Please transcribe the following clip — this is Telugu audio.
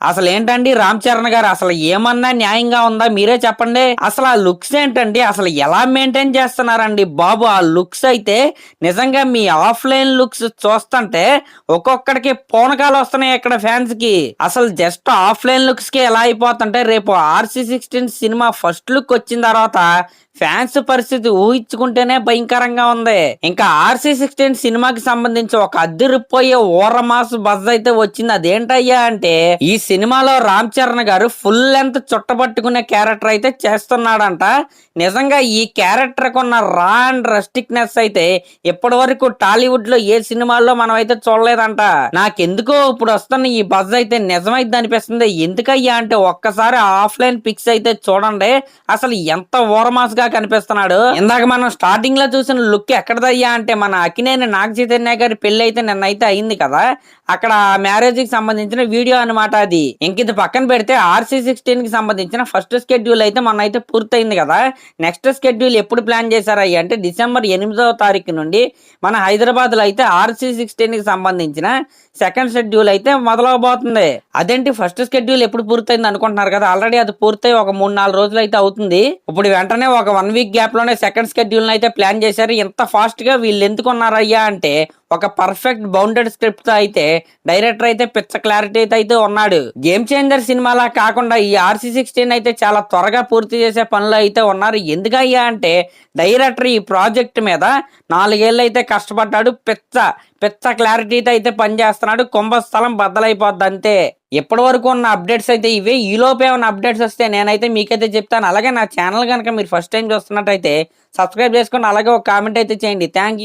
అసలు ఏంటండి రామ్ చరణ్ గారు? అసలు ఏమన్నా న్యాయంగా ఉందా? మీరే చెప్పండి. అసలు ఆ లుక్స్ ఏంటండి? అసలు ఎలా మెయింటైన్ చేస్తున్నారండి బాబు? ఆ లుక్స్ అయితే నిజంగా మీ ఆఫ్లైన్ లుక్స్ చూస్తుంటే ఒక్కొక్కడికి పూనకాలు వస్తున్నాయి ఇక్కడ ఫ్యాన్స్కి అసలు జస్ట్ ఆఫ్లైన్ లుక్స్కి ఎలా అయిపోతుంటే రేపు RC sixteen cinema first look వచ్చిన తర్వాత ఫ్యాన్స్ పరిస్థితి ఊహించుకుంటేనే భయంకరంగా ఉంది. ఇంకా ఆర్సీ సిక్స్టీన్ సినిమాకి సంబంధించి ఒక అద్దరిపోయే ఓరమాస్ బజ్ అయితే వచ్చింది. అదేంటయ్యా అంటే ఈ సినిమాలో రామ్ చరణ్ గారు ఫుల్ లెంత్ చుట్టబట్టుకునే క్యారెక్టర్ అయితే చేస్తున్నాడంట. నిజంగా ఈ క్యారెక్టర్ కున్న రా అండ్ రెస్టిక్నెస్ అయితే ఇప్పటి వరకు టాలీవుడ్లో ఏ సినిమాల్లో మనం అయితే చూడలేదంట. నాకెందుకో ఇప్పుడు వస్తున్న ఈ బజ్ అయితే నిజమైంది అనిపిస్తుంది. ఎందుకయ్యా అంటే ఒక్కసారి ఆఫ్లైన్ పిక్స్ అయితే చూడండి. అసలు ఎంత ఓరమాస్గా కనిపిస్తున్నాడు. ఇందాక మనం స్టార్టింగ్లో చూసిన లుక్ ఎక్కడదయ్యా అంటే మన అకినేని నాగ చైతన్య గారి పెళ్ళి అయితే నిన్నైతే అయింది కదా. అక్కడ మ్యారేజ్కి సంబంధించిన వీడియో అన్నమాట అది. ఇంక ఇది పక్కన పెడితే ఆర్సీ సిక్స్టీన్కి సంబంధించిన ఫస్ట్ స్కెడ్యూల్ అయితే మొన్న అయితే పూర్తయింది కదా. నెక్స్ట్ స్కెడ్యూల్ ఎప్పుడు ప్లాన్ చేశారా అంటే డిసెంబర్ ఎనిమిదవ తారీఖు నుండి మన హైదరాబాద్లో అయితే ఆర్సీ సిక్స్టీన్కి సంబంధించిన సెకండ్ షెడ్యూల్ అయితే మొదలవబోతుంది. అదేంటి ఫస్ట్ స్కెడ్యూల్ ఎప్పుడు పూర్తయింది అనుకుంటున్నారు కదా? ఆల్రెడీ అది పూర్తయి ఒక మూడు నాలుగు రోజులు అయితే అవుతుంది. ఇప్పుడు వెంటనే ఒక వన్ వీక్ గ్యాప్లోనే సెకండ్ స్కెడ్యూల్ అయితే ప్లాన్ చేశారు. ఇంత ఫాస్ట్గా వీళ్ళు ఎందుకు ఉన్నారయ్యా అంటే ఒక పర్ఫెక్ట్ బౌండెడ్ స్క్రిప్ట్తో అయితే డైరెక్టర్ అయితే పిచ్చ క్లారిటీ అయితే ఉన్నాడు. గేమ్ చేంజర్ సినిమాలా కాకుండా ఈ ఆర్సీ సిక్స్టీన్ అయితే చాలా త్వరగా పూర్తి చేసే పనులు అయితే ఉన్నారు. ఎందుకయ్యా అంటే డైరెక్టర్ ఈ ప్రాజెక్ట్ మీద నాలుగేళ్ళు అయితే కష్టపడ్డాడు. పిచ్చ పిచ్చ క్లారిటీతో అయితే పనిచేస్తున్నాడు కుంభస్థలం బద్దలైపోద్ది అంతే. ఇప్పటి వరకు ఉన్న అప్డేట్స్ అయితే ఇవే. ఈలోపే ఉన్న అప్డేట్స్ వస్తే నేనైతే మీకైతే చెప్తాను. అలాగే నా ఛానల్ కనుక మీరు ఫస్ట్ టైం చూస్తున్నట్టయితే సబ్స్క్రైబ్ చేసుకొని అలాగే ఒక కామెంట్ అయితే చేయండి. థ్యాంక్